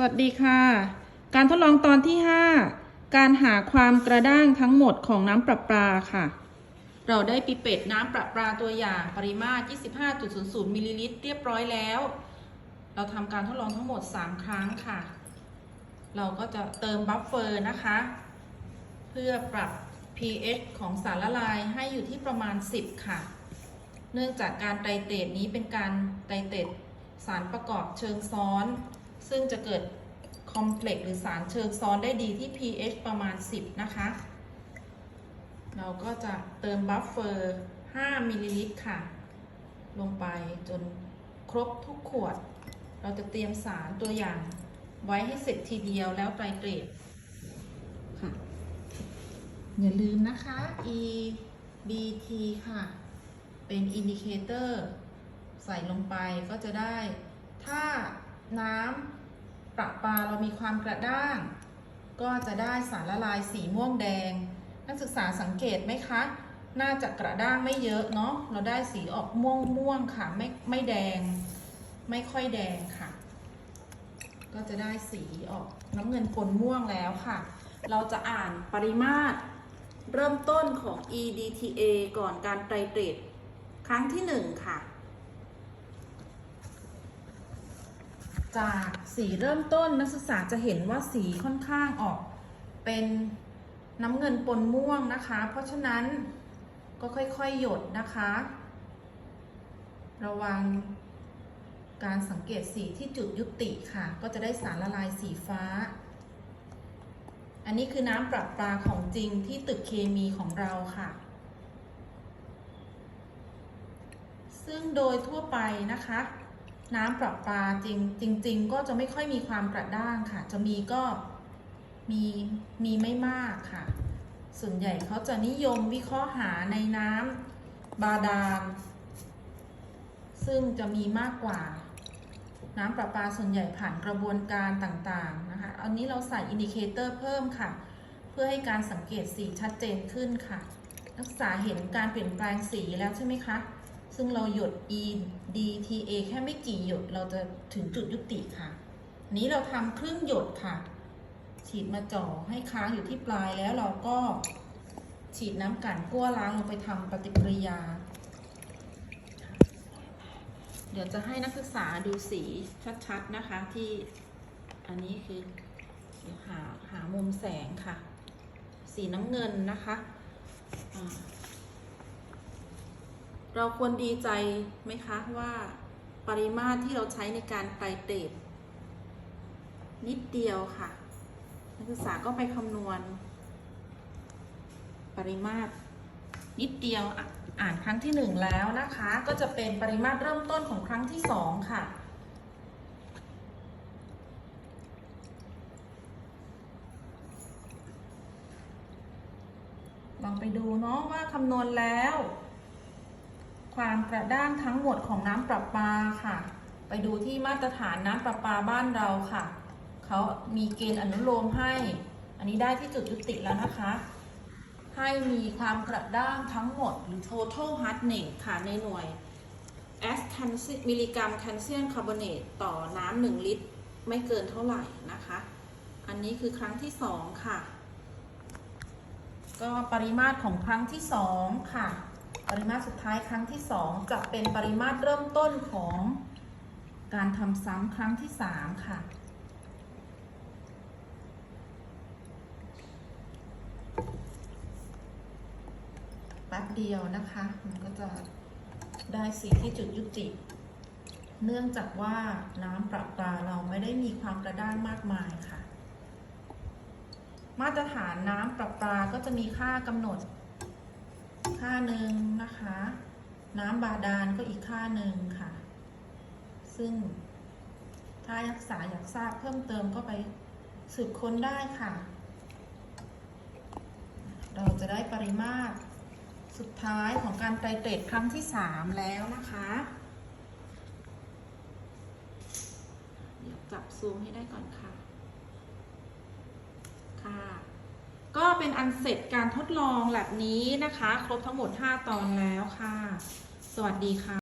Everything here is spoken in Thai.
สวัสดีค่ะ การทดลองตอนที่ 5 การหาความกระด้างทั้งหมดของน้ำประปาค่ะ เราได้ปิเป็ดน้ำประปาตัวอย่างปริมาตร 25.00 มิลลิลิตรเรียบร้อยแล้ว เราทำการทดลองทั้งหมด 3 ครั้งค่ะ เราก็จะเติมบัฟเฟอร์นะคะ เพื่อปรับ pH ของสารละลายให้อยู่ที่ประมาณ 10 ค่ะ เนื่องจากการไตรเตรดนี้เป็นการไตรเตรดสารประกอบเชิงซ้อน ซึ่งจะเกิดคอมเพล็กซ์หรือสารเชิงซ้อนได้ดีที่ pH ประมาณ 10 นะคะ เราก็จะเติมบัฟเฟอร์ 5มิลลิลิตรค่ะ ลงไปจนครบทุกขวด เราจะเตรียมสารตัวอย่างไว้ให้เสร็จทีเดียวแล้วไตรเตรดค่ะ อย่าลืมนะคะ E B T ค่ะ เป็นอินดิเคเตอร์ใส่ลงไปก็จะได้ ถ้าน้ำ ประปาเรามีความกระด้าง ก็จะได้สารละลายสีม่วงแดง นักศึกษาสังเกตไหมคะ น่าจะกระด้างไม่เยอะเนาะเราได้สีออกม่วงม่วงๆค่ะไม่ไม่แดง ไม่ค่อยแดงค่ะ ก็จะได้สีออกน้ำเงินปนม่วงแล้วค่ะ เราจะอ่านปริมาตรเริ่มต้นของ EDTA ก่อนการไตรเตรดครั้งที่ 1 ค่ะ จากสีเริ่มต้นนักศึกษาจะเห็นว่าสีค่อนข้างออกเป็นน้ำเงินปนม่วงนะคะ เพราะฉะนั้นก็ค่อยๆหยดนะคะ ระวังการสังเกตสีที่จุดยุติค่ะ ก็จะได้สารละลายสีฟ้า อันนี้คือน้ำประปาของจริงที่ตึกเคมีของเราค่ะ ซึ่งโดยทั่วไปนะคะ น้ำประปาจริงจริง ๆ ก็จะไม่ค่อยมีความกระด้างค่ะ จะมีก็มีมีไม่มากค่ะ ส่วนใหญ่เขาจะนิยมวิเคราะห์หาในน้ำบาดาล ซึ่งจะมีมากกว่า น้ำประปาส่วนใหญ่ผ่านกระบวนการต่างๆนะคะอันนี้เราใส่อินดิเคเตอร์เพิ่มค่ะ เพื่อให้การสังเกตสีชัดเจนขึ้นค่ะ นักศึกษาเห็นการเปลี่ยนแปลงสีแล้วใช่ไหมคะ ซึ่งเราหยด E D T A แค่ไม่กี่หยดเราจะถึงจุดยุติค่ะ นี้เราทำครึ่งหยดค่ะ ฉีดมาจ่อให้ค้างอยู่ที่ปลายแล้วเราก็ฉีดน้ำกั่นกั้วล้างลงไปทำปฏิกิริยา เดี๋ยวจะให้นักศึกษาดูสีชัดๆนะคะที่อันนี้คือเดี๋ยวหาหามุมแสงค่ะ สีน้ำเงินนะคะอ่า เราควรดีใจไหมคะว่าปริมาตรที่เราใช้ในการไตรเตรดนิดเดียวค่ะ นักศึกษาก็ไปคำนวณ ปริมาตรนิดเดียวอะอ่านครั้งที่หนึ่งแล้วนะคะ ก็จะเป็นปริมาตรเริ่มต้นของครั้งที่สองค่ะ ลองไปดูเนาะว่าคำนวณแล้ว ความกระด้างทั้งหมดของน้ำประปาค่ะ ไปดูที่มาตรฐานน้ำประปาบ้านเราค่ะ เขามีเกณฑ์อนุโลมให้ อันนี้ได้ที่จุดยุติแล้วนะคะ ให้มีความกระด้างทั้งหมดหรือ total hardness ค่ะในหน่วย s มิลลิกรัมแคลเซียมคาร์บอเนตต่อน้ำหนึ่งลิตร ไม่เกินเท่าไหร่นะคะ อันนี้คือครั้งที่สองค่ะ ก็ปริมาตรของครั้งที่สองค่ะ ปริมาตรสุดท้ายครั้งที่สองจะเป็นปริมาตรเริ่มต้นของการทำซ้ำครั้งที่สามค่ะ แป๊บเดียวนะคะ มันก็จะได้สีที่จุดยุติ เนื่องจากว่าน้ำประปาเราไม่ได้มีความกระด้างมากมายค่ะ มาตรฐานน้ำประปาก็จะมีค่ากำหนด ค่าหนึ่งนะคะ น้ำบาดาลก็อีกค่าหนึ่งค่ะ ซึ่งถ้านักษาอยากทราบเพิ่มเติมก็ไปสืบค้นได้ค่ะ เราจะได้ปริมาตรสุดท้ายของการไตรเตรดครั้งที่ 3 แล้วนะคะ เดี๋ยวจับซูมให้ได้ก่อนค่ะ ก็ เป็นอันเสร็จการทดลองแลบนี้นะคะ ครบทั้งหมด 5 ตอนแล้วค่ะ สวัสดีค่ะ